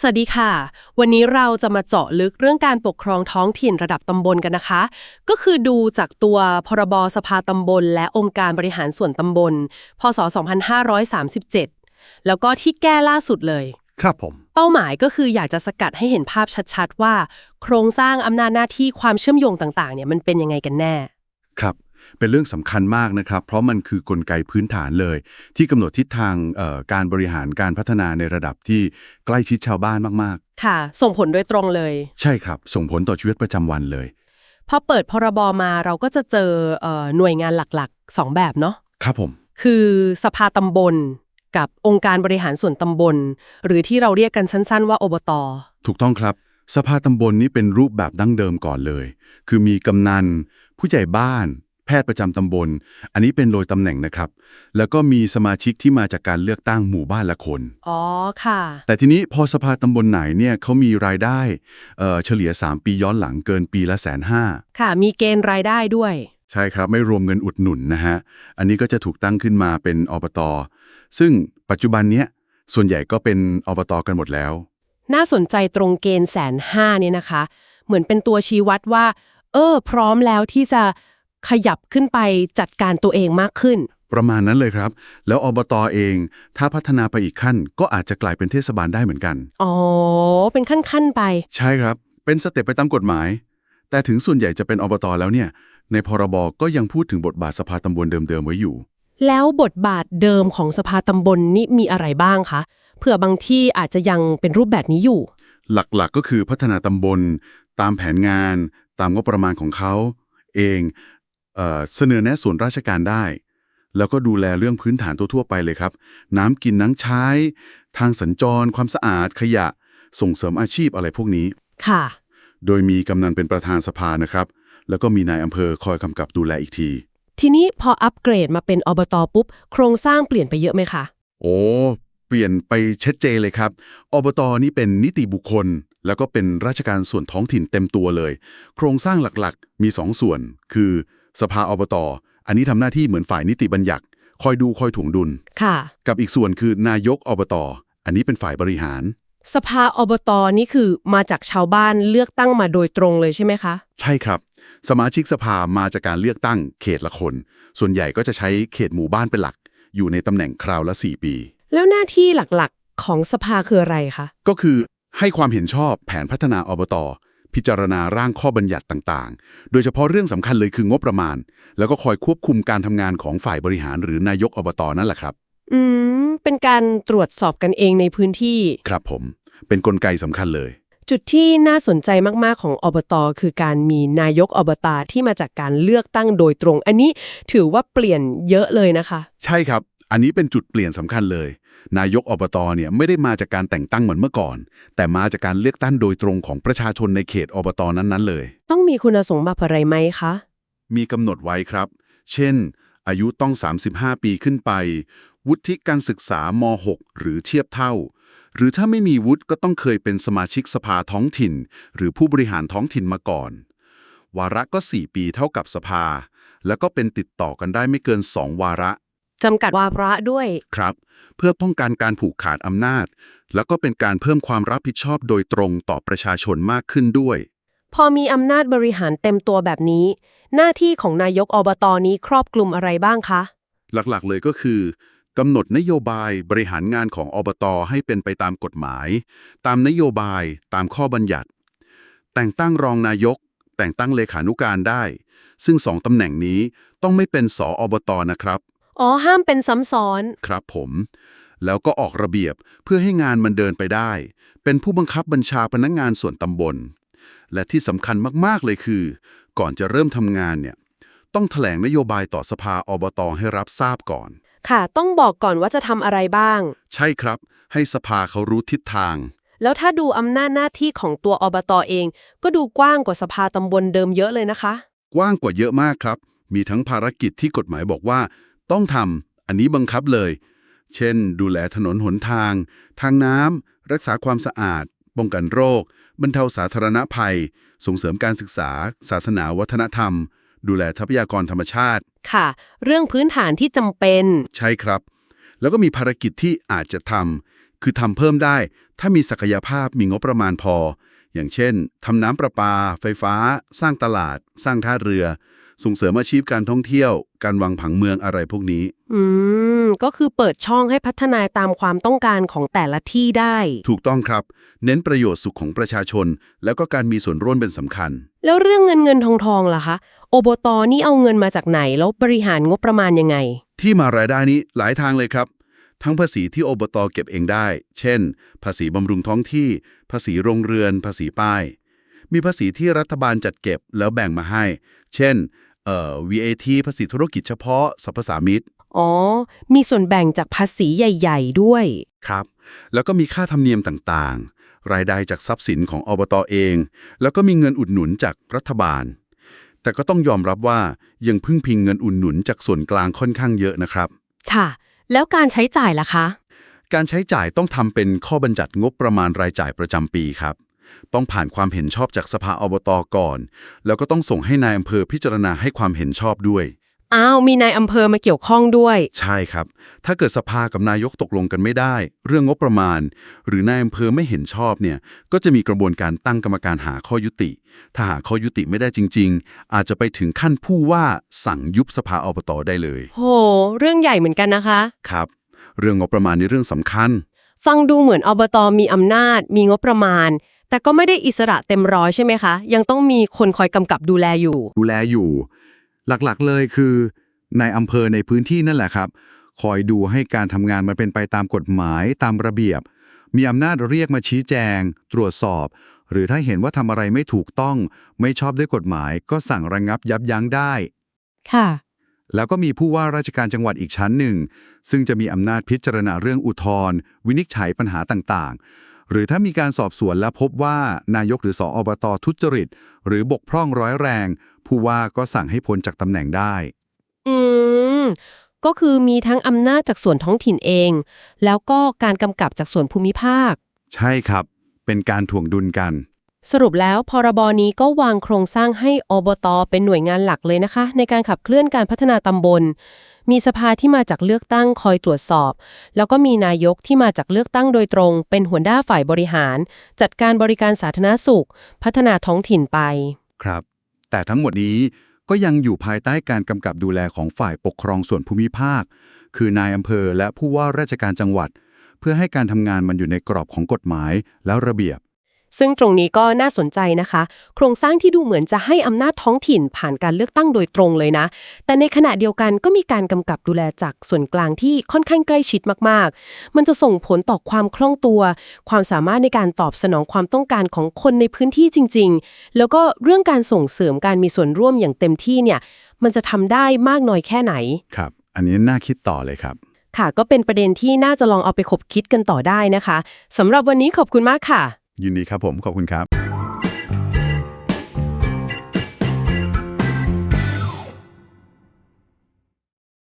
สวัสดีค่ะ วันนี้เราจะมาเจาะลึกเรื่องการปกครองท้องถิ่นระดับตำบลกันนะคะ ก็คือดูจากตัวพรบสภาตำบล และองค์การบริหารส่วนตำบล พศ 2537 แล้วก็ที่แก้ล่าสุดเลย ครับผม เป้าหมายก็คืออยากจะสกัดให้เห็นภาพชัดๆ ว่า โครงสร้างอำนาจหน้าที่ความเชื่อมโยงต่างๆ เนี่ยมันเป็นยังไงกันแน่ ครับ เป็นเรื่องสำคัญมากนะครับ เพราะมันคือกลไกพื้นฐานเลย ที่กำหนดทิศทางเอ่อการบริหารการพัฒนาในระดับที่ใกล้ชิดชาวบ้านมากค่ะ ส่งผลโดยตรงเลยๆใช่ครับ ส่งผลต่อชีวิตประจำวันเลย พอเปิดพรบมาเราก็จะเจอเอ่อหน่วยงานหลักๆ 2 แบบเนาะครับผม คือสภาตำบลกับองค์การบริหารส่วนตำบล หรือที่เราเรียกกันสั้นๆ ว่าอบต ถูกต้องครับ สภาตำบลนี้เป็นรูปแบบดั้งเดิมก่อนเลย คือมีกำนัน ผู้ใหญ่บ้าน แพทย์ประจำตำบล อันนี้เป็นโดยตำแหน่งนะครับ แล้วก็มีสมาชิกที่มาจากการเลือกตั้งหมู่บ้านละคน อ๋อ ค่ะ แต่ทีนี้พอสภาตำบลไหนเนี่ยเขามีรายได้เอ่อเฉลี่ย 3 ปีย้อนหลังเกินปีละแสนห้าค่ะ มีเกณฑ์รายได้ด้วย ใช่ครับ ไม่รวมเงินอุดหนุนนะฮะ อันนี้ก็จะถูกตั้งขึ้นมาเป็นอบตซึ่งปัจจุบันเนี้ยส่วนใหญ่ก็เป็นอบตกันหมดแล้ว น่าสนใจตรงเกณฑ์แสนห้าเนี่ยนะคะ เหมือนเป็นตัวชี้วัดว่า เออ พร้อมแล้วที่จะ ขยับขึ้นไปจัดการตัวเองมากขึ้น ประมาณนั้นเลยครับ แล้วอบตเอง ถ้าพัฒนาไปอีกขั้น ก็อาจจะกลายเป็นเทศบาลได้เหมือนกัน อ๋อ เป็นขั้นๆไป ใช่ครับ เป็นสเต็ปไปตามกฎหมาย แต่ถึงส่วนใหญ่จะเป็นอบตแล้วเนี่ย ในพรบก็ยังพูดถึงบทบาทสภาตำบลเดิมๆไว้อยู่ แล้วบทบาทเดิมของสภาตำบลนี่มีอะไรบ้างคะเผื่อบางที่อาจจะยังเป็นรูปแบบนี้อยู่ หลักๆก็คือพัฒนาตำบล ตามแผนงาน ตามงบประมาณของเขา เอง เออเสนอแนะส่วนราชการได้ แล้วก็ดูแลเรื่องพื้นฐานทั่วๆไปเลยครับ น้ำกินน้ำใช้ ทางสัญจร ความสะอาดขยะ ส่งเสริมอาชีพอะไรพวกนี้ ค่ะ โดยมีกำนันเป็นประธานสภานะครับ แล้วก็มีนายอำเภอคอยกำกับดูแลอีกที ทีนี้พออัปเกรดมาเป็นอบตปุ๊บ โครงสร้างเปลี่ยนไปเยอะไหมคะ โอ้เปลี่ยนไปชัดเจนเลยครับ อบตนี่เป็นนิติบุคคล แล้วก็เป็นราชการส่วนท้องถิ่นเต็มตัวเลย โครงสร้างหลักๆ มี 2ส่วน คือ สภาอบตอันนี้ทำหน้าที่เหมือนฝ่ายนิติบัญญัติ คอยดูคอยถ่วงดุลค่ะ กับอีกส่วนคือนายกอบตอันนี้เป็นฝ่ายบริหาร สภาอบตนี่คือมาจากชาวบ้านเลือกตั้งมาโดยตรงเลยใช่ไหมคะ ใช่ครับ สมาชิกสภามาจากการเลือกตั้งเขตละคน ส่วนใหญ่ก็จะใช้เขตหมู่บ้านเป็นหลัก อยู่ในตำแหน่งคราวละ 4 ปี แล้วหน้าที่หลักๆของสภาคืออะไรคะ ก็คือให้ความเห็นชอบแผนพัฒนาอบต พิจารณาร่างข้อบัญญัติต่างๆ โดยเฉพาะเรื่องสำคัญเลยคืองบประมาณ แล้วก็คอยควบคุมการทำงานของฝ่ายบริหารหรือนายกอบตนั่นแหละครับ อืม เป็นการตรวจสอบกันเองในพื้นที่ ครับผม เป็นกลไกสำคัญเลย จุดที่น่าสนใจมากๆของอบต คือการมีนายกอบตที่มาจากการเลือกตั้งโดยตรง อันนี้ถือว่าเปลี่ยนเยอะเลยนะคะ ใช่ครับ อันนี้เป็นจุดเปลี่ยนสำคัญเลย นายกอบตเนี่ยไม่ได้มาจากการแต่งตั้งเหมือนเมื่อก่อน แต่มาจากการเลือกตั้งโดยตรงของประชาชนในเขตอบตนั้นๆเลย ต้องมีคุณสมบัติอะไรไหมคะ มีกำหนดไว้ครับ เช่น อายุต้อง 35 ปีขึ้นไป วุฒิการศึกษาม6หรือเทียบเท่า หรือถ้าไม่มีวุฒิก็ต้องเคยเป็นสมาชิกสภาท้องถิ่น หรือผู้บริหารท้องถิ่นมาก่อน วาระก็ 4 ปีเท่ากับสภา แล้วก็เป็นติดต่อกันได้ไม่เกิน 2 วาระ จำกัดวาระด้วย ครับ เพื่อป้องกันการผูกขาดอำนาจ แล้วก็เป็นการเพิ่มความรับผิดชอบโดยตรงต่อประชาชนมากขึ้นด้วย พอมีอำนาจบริหารเต็มตัวแบบนี้ หน้าที่ของนายกอบตนี้ครอบคลุมอะไรบ้างคะ หลักๆเลยก็คือกำหนดนโยบายบริหารงานของอบตให้เป็นไปตามกฎหมาย ตามนโยบายตามข้อบัญญัติ แต่งตั้งรองนายก แต่งตั้งเลขานุการได้ ซึ่งสองตำแหน่งนี้ต้องไม่เป็นสออบตนะครับ อ๋อ ห้ามเป็นซ้ำซ้อน ครับผม แล้วก็ออกระเบียบเพื่อให้งานมันเดินไปได้ เป็นผู้บังคับบัญชาพนักงานส่วนตำบล และที่สำคัญมากๆเลยคือ ก่อนจะเริ่มทำงานเนี่ย ต้องแถลงนโยบายต่อสภาอบตให้รับทราบก่อน ค่ะ ต้องบอกก่อนว่าจะทำอะไรบ้าง ใช่ครับ ให้สภาเขารู้ทิศทาง แล้วถ้าดูอำนาจหน้าที่ของตัวอบตเอง ก็ดูกว้างกว่าสภาตำบลเดิมเยอะเลยนะคะ กว้างกว่าเยอะมากครับ มีทั้งภารกิจที่กฎหมายบอกว่า ต้องทำอันนี้บังคับเลย เช่น ดูแลถนนหนทาง ทางน้ำรักษาความสะอาด ป้องกันโรค บรรเทาสาธารณภัย ส่งเสริมการศึกษา ศาสนาวัฒนธรรม ดูแลทรัพยากรธรรมชาติ ค่ะ เรื่องพื้นฐานที่จำเป็น ใช่ครับ แล้วก็มีภารกิจที่อาจจะทำคือทำเพิ่มได้ ถ้ามีศักยภาพมีงบประมาณพอ อย่างเช่นทำน้ำประปา ไฟฟ้า สร้างตลาด สร้างท่าเรือ ส่งเสริมอาชีพการท่องเที่ยว การวางผังเมืองอะไรพวกนี้ อืม ก็คือเปิดช่องให้พัฒนาตามความต้องการของแต่ละที่ได้ ถูกต้องครับ เน้นประโยชน์สุขของประชาชน แล้วก็การมีส่วนร่วมเป็นสำคัญ แล้วเรื่องเงินเงินทองทองล่ะคะอบตนี่เอาเงินมาจากไหน แล้วบริหารงบประมาณยังไง ที่มารายได้นี้หลายทางเลยครับ ทั้งภาษีที่อบตเก็บเองได้ เช่น ภาษีบำรุงท้องที่ ภาษีโรงเรือน ภาษีป้าย มีภาษีที่รัฐบาลจัดเก็บแล้วแบ่งมาให้ เช่น เอ่อ VAT ภาษีธุรกิจเฉพาะสรรพสามิตอ๋อ มีส่วนแบ่งจากภาษีใหญ่ ๆ ด้วย ครับ แล้วก็มีค่าธรรมเนียมต่างๆ รายได้จากทรัพย์สินของอบตเอง แล้วก็มีเงินอุดหนุนจากรัฐบาล แต่ก็ต้องยอมรับว่ายังพึ่งพิงเงินอุดหนุนจากส่วนกลางค่อนข้างเยอะนะครับ ค่ะ แล้วการใช้จ่ายล่ะคะ การใช้จ่ายต้องทำเป็นข้อบัญญัติงบประมาณรายจ่ายประจำปีครับ ต้องผ่านความเห็นชอบจากสภาอบตก่อน แล้วก็ต้องส่งให้นายอำเภอพิจารณาให้ความเห็นชอบด้วย อ้าว มีนายอำเภอมาเกี่ยวข้องด้วย ใช่ครับ ถ้าเกิดสภากับนายกตกลงกันไม่ได้ เรื่องงบประมาณ หรือนายอำเภอไม่เห็นชอบเนี่ย ก็จะมีกระบวนการตั้งกรรมการหาข้อยุติ ถ้าหาข้อยุติไม่ได้จริง ๆ อาจจะไปถึงขั้นผู้ว่าสั่งยุบสภาอบตได้เลย โห เรื่องใหญ่เหมือนกันนะคะ ครับ เรื่องงบประมาณในเรื่องสำคัญ ฟังดูเหมือนอบตมีอำนาจ มีงบประมาณ แต่ก็ไม่ได้อิสระเต็มร้อยใช่ไหมคะ ยังต้องมีคนคอยกำกับดูแลอยู่ ดูแลอยู่ หลักๆเลยคือ ในอำเภอในพื้นที่นั่นแหละครับ คอยดูให้การทำงานมันเป็นไปตามกฎหมายตามระเบียบ มีอำนาจเรียกมาชี้แจง ตรวจสอบ หรือถ้าเห็นว่าทำอะไรไม่ถูกต้อง ไม่ชอบด้วยกฎหมาย ก็สั่งระงงับยับยั้งได้ ค่ะ แล้วก็มีผู้ว่าราชการจังหวัดอีกชั้นหนึ่ง ซึ่งจะมีอำนาจพิจารณาเรื่องอุทธรณ์วินิจฉัยปัญหาต่างๆ หรือถ้ามีการสอบสวนและพบว่านายกหรือสออบตทุจริต หรือบกพร่องร้อยแรง ผู้ว่าก็สั่งให้พ้นจากตำแหน่งได้ อืม ก็คือมีทั้งอำนาจจากส่วนท้องถิ่นเอง แล้วก็การกำกับจากส่วนภูมิภาค ใช่ครับ เป็นการถ่วงดุลกัน สรุปแล้วพรบนี้ก็วางโครงสร้างให้อบตเป็นหน่วยงานหลักเลยนะคะ ในการขับเคลื่อนการพัฒนาตำบล มีสภาที่มาจากเลือกตั้งคอยตรวจสอบ แล้วก็มีนายกที่มาจากเลือกตั้งโดยตรง เป็นหัวหน้าฝ่ายบริหาร จัดการบริการสาธารณสุข พัฒนาท้องถิ่นไป ครับ แต่ทั้งหมดนี้ก็ยังอยู่ภายใต้การกำกับดูแลของฝ่ายปกครองส่วนภูมิภาค คือนายอำเภอและผู้ว่าราชการจังหวัด เพื่อให้การทำงานมันอยู่ในกรอบของกฎหมายและระเบียบ ซึ่งตรงนี้ก็น่าสนใจนะคะ โครงสร้างที่ดูเหมือนจะให้อำนาจท้องถิ่นผ่านการเลือกตั้งโดยตรงเลยนะ แต่ในขณะเดียวกันก็มีการกำกับดูแลจากส่วนกลางที่ค่อนข้างใกล้ชิดมากๆ มันจะส่งผลต่อความคล่องตัว ความสามารถในการตอบสนองความต้องการของคนในพื้นที่จริง ๆ แล้วก็เรื่องการส่งเสริมการมีส่วนร่วมอย่างเต็มที่เนี่ย มันจะทำได้มากน้อยแค่ไหน ครับ อันนี้น่าคิดต่อเลยครับ ค่ะ ก็เป็นประเด็นที่น่าจะลองเอาไปคบคิดกันต่อได้นะคะสำหรับวันนี้ขอบคุณมากค่ะ ยินดีครับผมขอบคุณครับ